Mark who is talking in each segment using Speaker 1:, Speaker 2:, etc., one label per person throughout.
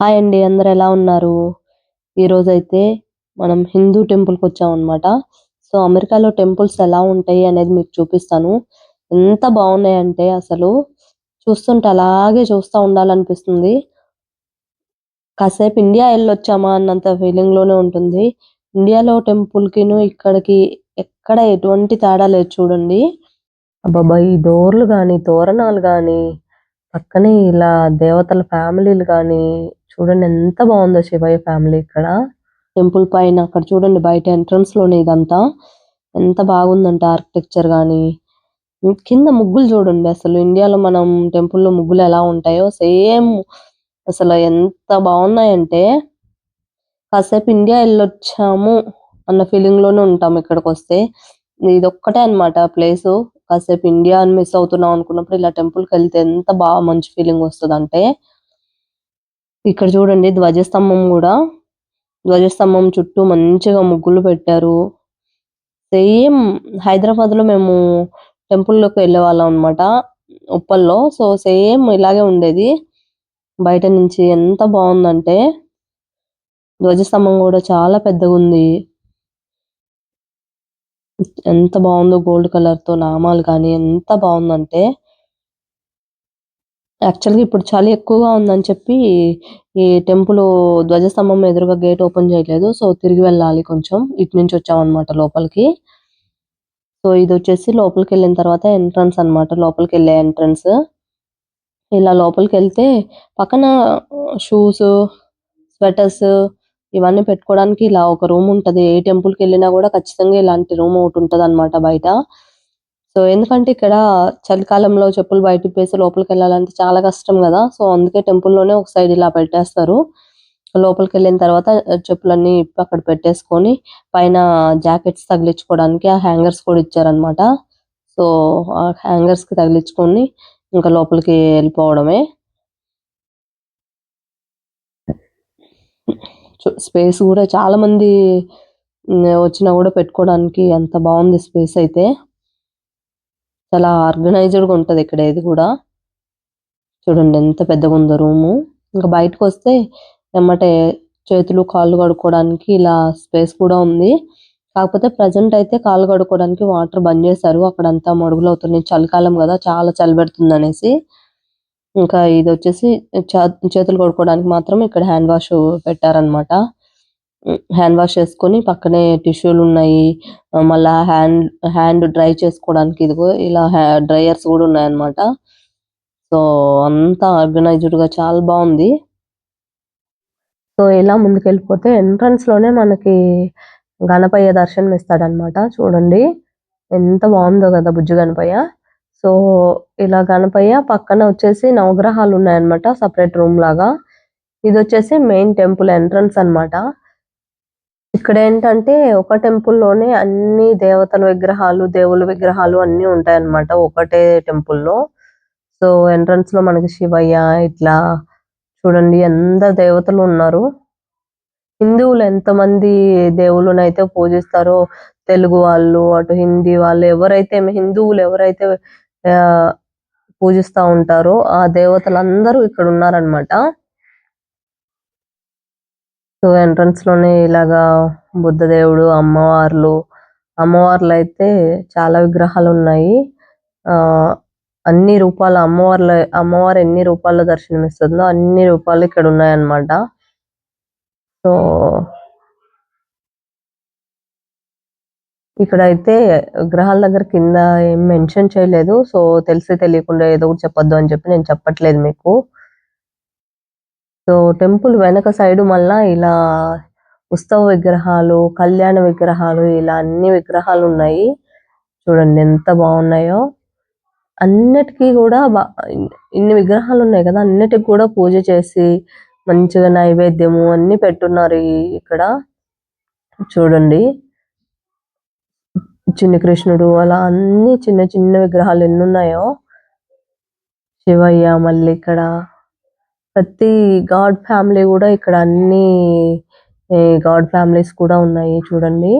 Speaker 1: Hi అండి అందరు ఎలా ఉన్నారు? ఈరోజైతే మనం హిందూ టెంపుల్కి వచ్చామన్నమాట సో అమెరికాలో టెంపుల్స్ ఎలా ఉంటాయి అనేది మీకు చూపిస్తాను. ఎంత బాగున్నాయంటే అసలు చూస్తుంటే అలాగే చూస్తా ఉండాలనిపిస్తుంది. కాసేపు ఇండియా వెళ్ళొచ్చామా అన్నంత ఫీలింగ్లోనే ఉంటుంది. ఇండియాలో టెంపుల్ కిను ఇక్కడికి ఎక్కడ ఎటువంటి తేడా లేదు చూడండి. అబ్బాబా ఈ డోర్లు కానీ తోరణాలు కానీ పక్కనే ఇలా దేవతల ఫ్యామిలీలు కానీ చూడండి ఎంత బాగుందో శివయ్య ఫ్యామిలీ ఇక్కడ. టెంపుల్ పైన అక్కడ చూడండి బయట ఎంట్రన్స్లోనే ఇదంతా. ఎంత బాగుందంటే ఆర్కిటెక్చర్ గాని కింద ముగ్గులు చూడండి అసలు. ఇండియాలో మనం టెంపుల్లో ముగ్గులు ఎలా ఉంటాయో సేమ్. అసలు ఎంత బాగున్నాయంటే కాసేపు ఇండియా వెళ్ళొచ్చాము అన్న ఫీలింగ్లోనే ఉంటాం ఇక్కడికి వస్తే ఇది ఒక్కటే అన్నమాట ప్లేస్ కాసేపు ఇండియా మిస్ అవుతున్నాం అనుకున్నప్పుడు ఇలా టెంపుల్కి వెళ్తే ఎంత బాగా మంచి ఫీలింగ్ వస్తదంటే ఇక్కడ చూడండి ధ్వజస్తంభం కూడా. ధ్వజస్తంభం చుట్టూ మంచిగా ముగ్గులు పెట్టారు. సేమ్ హైదరాబాద్లో మేము టెంపుల్లోకి అనమాట వాళ్ళం అన్నమాట ఉప్పల్లో. సో సేమ్ ఇలాగే ఉండేది. బయట నుంచి ఎంత బాగుందంటే ధ్వజస్తంభం కూడా చాలా పెద్దగా ఉంది ఎంత బాగుందో గోల్డ్ కలర్తో నామాలు కానీ ఎంత బాగుందంటే యాక్చువల్గా ఇప్పుడు చలి ఎక్కువగా ఉందని చెప్పి ఈ టెంపుల్ ధ్వజస్తంభం ఎదురుగా గేట్ ఓపెన్ చేయలేదు. సో తిరిగి వెళ్ళాలి కొంచెం. ఇటు నుంచి వచ్చామన్నమాట లోపలికి. సో ఇది వచ్చేసి లోపలికి వెళ్ళిన తర్వాత ఎంట్రన్స్ అన్నమాట. లోపలికి వెళ్ళే ఎంట్రన్స్. ఇలా లోపలికి వెళ్తే పక్కన షూస్ స్వెటర్స్ ఇవన్నీ పెట్టుకోవడానికి ఇలా ఒక రూమ్ ఉంటది. ఏ టెంపుల్కి వెళ్ళినా కూడా ఖచ్చితంగా ఇలాంటి రూమ్ ఒకటి ఉంటదన్నమాట బయట. సో ఎందుకంటే ఇక్కడ చలికాలంలో చెప్పులు బయట వేసి లోపలికి వెళ్ళాలంటే చాలా కష్టం కదా. సో అందుకే టెంపుల్లోనే ఒక సైడ్ ఇలా పెట్టేస్తారు. లోపలికి వెళ్ళిన తర్వాత చెప్పులన్నీ ఇప్పి అక్కడ పెట్టేసుకొని పైన జాకెట్స్ తగిలించుకోవడానికి ఆ హ్యాంగర్స్ కూడా ఇచ్చారన్నమాట. సో ఆ హ్యాంగర్స్కి తగిలించుకొని ఇంకా లోపలికి వెళ్ళిపోవడమే. స్పేస్ కూడా చాలా మంది వచ్చినా కూడా పెట్టుకోవడానికి అంత బాగుంది స్పేస్ అయితే. చాలా ఆర్గనైజ్డ్గా ఉంటుంది ఉంటది ఇక్కడ ఇది కూడా. చూడండి ఎంత పెద్దగా ఉందో రూమ్. ఇంకా బయటకు వస్తే ఎమ్మటే చేతులు కాళ్ళు కడుక్కోవడానికి ఇలా స్పేస్ కూడా ఉంది. కాకపోతే ప్రెసెంట్ అయితే కాళ్ళు కడుక్కోవడానికి వాటర్ బంద్ చేశారు. అక్కడంతా మడుగులు అవుతున్నాయి. చలికాలం కదా చాలా చలి పెడుతుంది అనేసి. ఇంకా ఇది వచ్చేసి చేతులు కడుక్కోవడానికి మాత్రం ఇక్కడ హ్యాండ్ వాష్ పెట్టారన్నమాట. హ్యాండ్ వాష్ చేసుకొని పక్కనే టిష్యూలు ఉన్నాయి. మళ్ళా హ్యాండ్ హ్యాండ్ డ్రై చేసుకోవడానికి ఇదిగో ఇలా డ్రైయర్స్ కూడా ఉన్నాయన్నమాట. సో అంతా ఆర్గనైజ్డ్గా చాలా బాగుంది. సో ఇలా ముందుకెళ్ళిపోతే ఎంట్రన్స్లోనే మనకి గణపయ్య దర్శనం ఇస్తాడన్నమాట చూడండి ఎంత బాగుందో కదా బుజ్జు గణపయ్య. సో ఇలా గణపయ్య పక్కన వచ్చేసి నవగ్రహాలు ఉన్నాయన్నమాట సపరేట్ రూమ్ లాగా. ఇది వచ్చేసి మెయిన్ టెంపుల్ ఎంట్రన్స్ అన్నమాట. ఇక్కడ ఏంటంటే ఒక టెంపుల్లోనే అన్ని దేవతల విగ్రహాలు దేవుళ్ళ విగ్రహాలు అన్ని ఉంటాయి అన్నమాట ఒకటే టెంపుల్లో. సో ఎంట్రన్స్లో మనకి శివయ్య ఇట్లా చూడండి ఎంత దేవతలు ఉన్నారు. హిందువులు ఎంతమంది దేవుళ్ళని అయితే పూజిస్తారో తెలుగు వాళ్ళు అటు హిందీ వాళ్ళు ఎవరైతే హిందువులు ఎవరైతే పూజిస్తా ఉంటారో ఆ దేవతలందరూ ఇక్కడ ఉన్నారనమాట సో ఎంట్రన్స్లోనే ఇలాగా బుద్ధ దేవుడు అమ్మవార్లు అమ్మవార్లు అయితే చాలా విగ్రహాలు ఉన్నాయి ఆ అన్ని రూపాల అమ్మవార్ల అమ్మవారు ఎన్ని రూపాల్లో దర్శనమిస్తుందో అన్ని రూపాలు ఇక్కడ ఉన్నాయన్నమాట సో ఇక్కడైతే విగ్రహాల దగ్గర కింద ఏం మెన్షన్ చేయలేదు. సో తెలిసి తెలియకుండా ఏదో ఒకటి చెప్పొద్దు అని చెప్పి నేను చెప్పట్లేదు మీకు. సో టెంపుల్ వెనక సైడ్ మళ్ళా ఇలా ఉత్సవ విగ్రహాలు కళ్యాణ విగ్రహాలు ఇలా అన్ని విగ్రహాలు ఉన్నాయి. చూడండి ఎంత బాగున్నాయో. అన్నిటికీ కూడా బా- ఇన్ని విగ్రహాలు ఉన్నాయి కదా అన్నిటికి కూడా పూజ చేసి మంచిగా నైవేద్యము అన్ని పెట్టున్నారు ఇక్కడ. చూడండి. చిన్న కృష్ణుడు అలా అన్ని చిన్న చిన్న విగ్రహాలు ఎన్ని ఉన్నాయో శివయ్య మళ్ళీ ఇక్కడ ప్రతి గాడ్ ఫ్యామిలీ కూడా ఇక్కడ అన్ని గాడ్ ఫ్యామిలీస్ కూడా ఉన్నాయి చూడండి.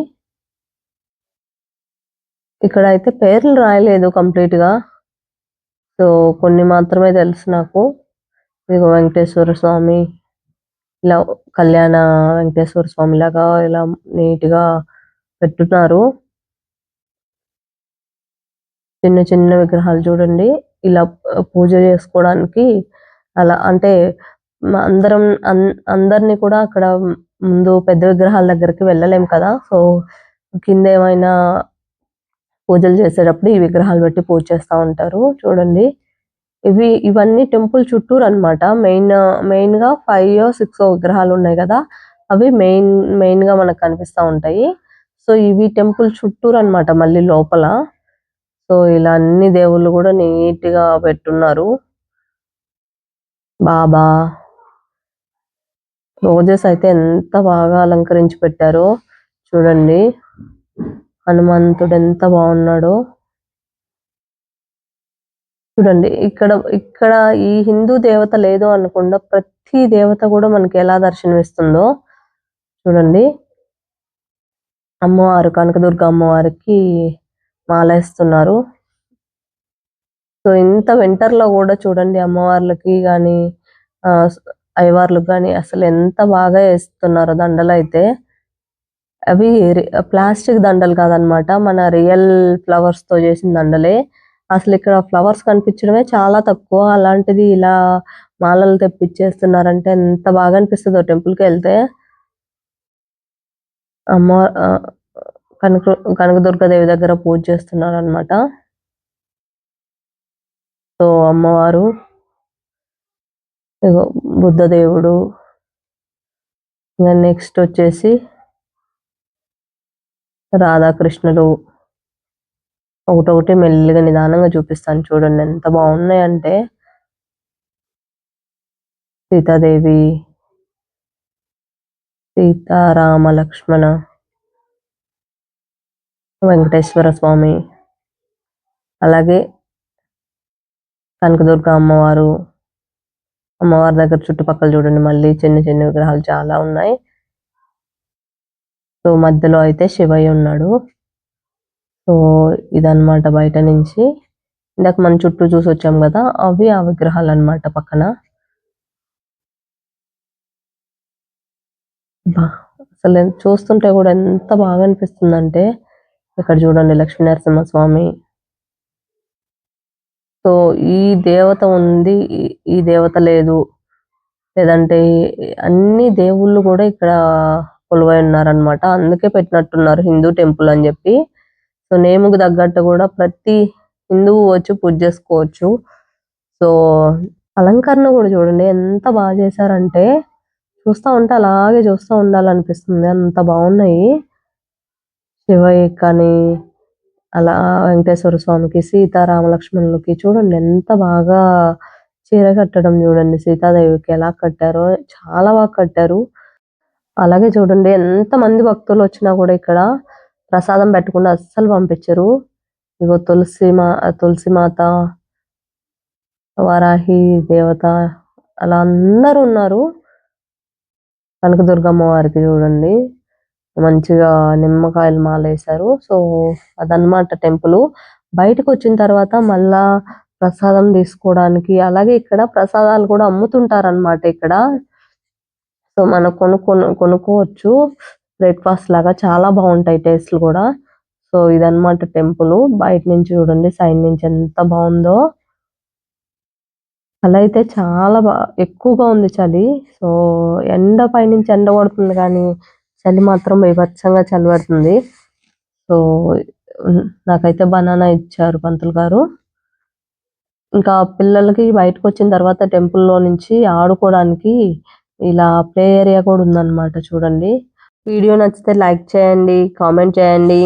Speaker 1: ఇక్కడ అయితే పేర్లు రాయలేదు కంప్లీట్గా సో కొన్ని మాత్రమే తెలుసు నాకు. ఇదిగో వెంకటేశ్వర స్వామి ఇలా కళ్యాణ వెంకటేశ్వర స్వామి లాగా ఇలా నీట్గా పెట్టున్నారు. చిన్న చిన్న విగ్రహాలు చూడండి. ఇలా పూజ చేసుకోవడానికి అలా అంటే అందరం అన్- అందరినీ కూడా అక్కడ ముందు పెద్ద విగ్రహాల దగ్గరికి వెళ్ళలేం కదా. సో కింద ఏమైనా పూజలు చేసేటప్పుడు ఈ విగ్రహాలు పెట్టి పూజ చేస్తా ఉంటారు. చూడండి. ఇవి ఇవన్నీ టెంపుల్ చుట్టూరు అన్నమాట. మెయిన్ మెయిన్గా ఫైవ్ సిక్స్ విగ్రహాలు ఉన్నాయి కదా. అవి మెయిన్ మెయిన్గా మనకు కనిపిస్తా ఉంటాయి. సో ఇవి టెంపుల్ చుట్టూరు అన్నమాట మళ్ళీ లోపల. సో ఇలా అన్ని దేవుళ్ళు కూడా నీట్గా పెట్టున్నారు. బాబా! రోజెస్ అయితే ఎంత బాగా అలంకరించి పెట్టారో చూడండి. హనుమంతుడు ఎంత బాగున్నాడో. చూడండి ఇక్కడ ఇక్కడ ఈ హిందూ దేవత లేదు అనకుండా ప్రతి దేవత కూడా మనకి ఎలా దర్శనమిస్తుందో చూడండి. అమ్మవారు కనకదుర్గ అమ్మవారికి మాలేస్తున్నారు. సో ఇంత వింటర్లో కూడా చూడండి అమ్మవార్లకి కానీ అయ్యవార్లకు కానీ అసలు ఎంత బాగా వేస్తున్నారు దండలు అయితే. అవి ప్లాస్టిక్ దండలు కాదనమాట మన రియల్ ఫ్లవర్స్తో చేసిన దండలే. అసలు ఇక్కడ ఫ్లవర్స్ కనిపించడమే చాలా తక్కువ. అలాంటిది ఇలా మాలలు తెప్పించేస్తున్నారంటే ఎంత బాగా అనిపిస్తుందో టెంపుల్కి వెళ్తే. అమ్మ ఆ, కనక కనకదుర్గదేవి దగ్గర పూజ చేస్తున్నారు అనమాట సో అమ్మవారు బుద్ధదేవుడు ఇంకా నెక్స్ట్ వచ్చేసి రాధాకృష్ణులు ఒకటొకటి మెల్లిగా నిదానంగా చూపిస్తాను చూడండి ఎంత బాగున్నాయంటే. సీతాదేవి సీతారామ లక్ష్మణ వెంకటేశ్వర స్వామి. అలాగే కనకదుర్గ అమ్మవారు. అమ్మవారి దగ్గర చుట్టుపక్కల చూడండి మళ్ళీ చిన్న చిన్న విగ్రహాలు చాలా ఉన్నాయి. సో మధ్యలో అయితే శివయ్య ఉన్నాడు. సో ఇదన్నమాట బయట నుంచి. ఇందాక మన చుట్టూ చూసి వచ్చాం కదా అవి ఆ విగ్రహాలు అన్నమాట పక్కన అసలు చూస్తుంటే కూడా ఎంత బాగా అనిపిస్తుందంటే ఇక్కడ చూడండి లక్ష్మీ నరసింహ స్వామి. సో ఈ దేవత ఉంది ఈ- దేవత లేదు. లేదంటే అన్ని దేవుళ్ళు కూడా ఇక్కడ కొలువై ఉన్నారనమాట అందుకే పెట్టినట్టున్నారు హిందూ టెంపుల్ అని చెప్పి. సో నేముకు తగ్గట్టు కూడా ప్రతి హిందువు వచ్చి పూజ చేసుకోవచ్చు. సో అలంకరణ కూడా చూడండి ఎంత బాగా చేశారంటే చూస్తా ఉంటే అలాగే చూస్తూ ఉండాలనిపిస్తుంది. అంత బాగున్నాయి. శివయ్య కానీ అలా వెంకటేశ్వర స్వామికి సీతారామ లక్ష్మణులకి చూడండి ఎంత బాగా చీర కట్టడం చూడండి. సీతాదేవికి ఎలా కట్టారో చాలా బాగా కట్టారు. అలాగే చూడండి ఎంత మంది భక్తులు వచ్చినా కూడా ఇక్కడ ప్రసాదం పెట్టకుండా అస్సలు పంపించరు. ఇగో తులసి మా తులసి మాత వరాహి దేవత అలా అందరూ ఉన్నారు. కనకదుర్గమ్మ వారికి చూడండి. మంచిగా నిమ్మకాయలు మాల వేశారు సో అదనమాట టెంపుల్. బయటకు వచ్చిన తర్వాత మళ్ళా ప్రసాదం తీసుకోవడానికి అలాగే ఇక్కడ ప్రసాదాలు కూడా అమ్ముతుంటారనమాట ఇక్కడ. సో మనం కొనుక్కొను కొనుక్కోవచ్చు. బ్రేక్ఫాస్ట్ లాగా చాలా బాగుంటాయి టేస్ట్లు కూడా. సో ఇదన్నమాట టెంపుల్. బయట నుంచి చూడండి సైడ్ నుంచి ఎంత బాగుందో. చలి అయితే చాలా బా ఎక్కువగా ఉంది చలి. సో ఎండ పైనుంచి ఎండ కొడుతుంది కానీ చలి మాత్రం బీభత్సంగా చలి సో నాకైతే బనానా ఇచ్చారు పంతులు గారు. ఇంకా పిల్లలకి బయటకు వచ్చిన తర్వాత టెంపుల్లో నుంచి ఆడుకోవడానికి ఇలా ప్లే ఏరియా కూడా ఉందన్నమాట చూడండి. వీడియో నచ్చితే లైక్ చేయండి కామెంట్ చేయండి.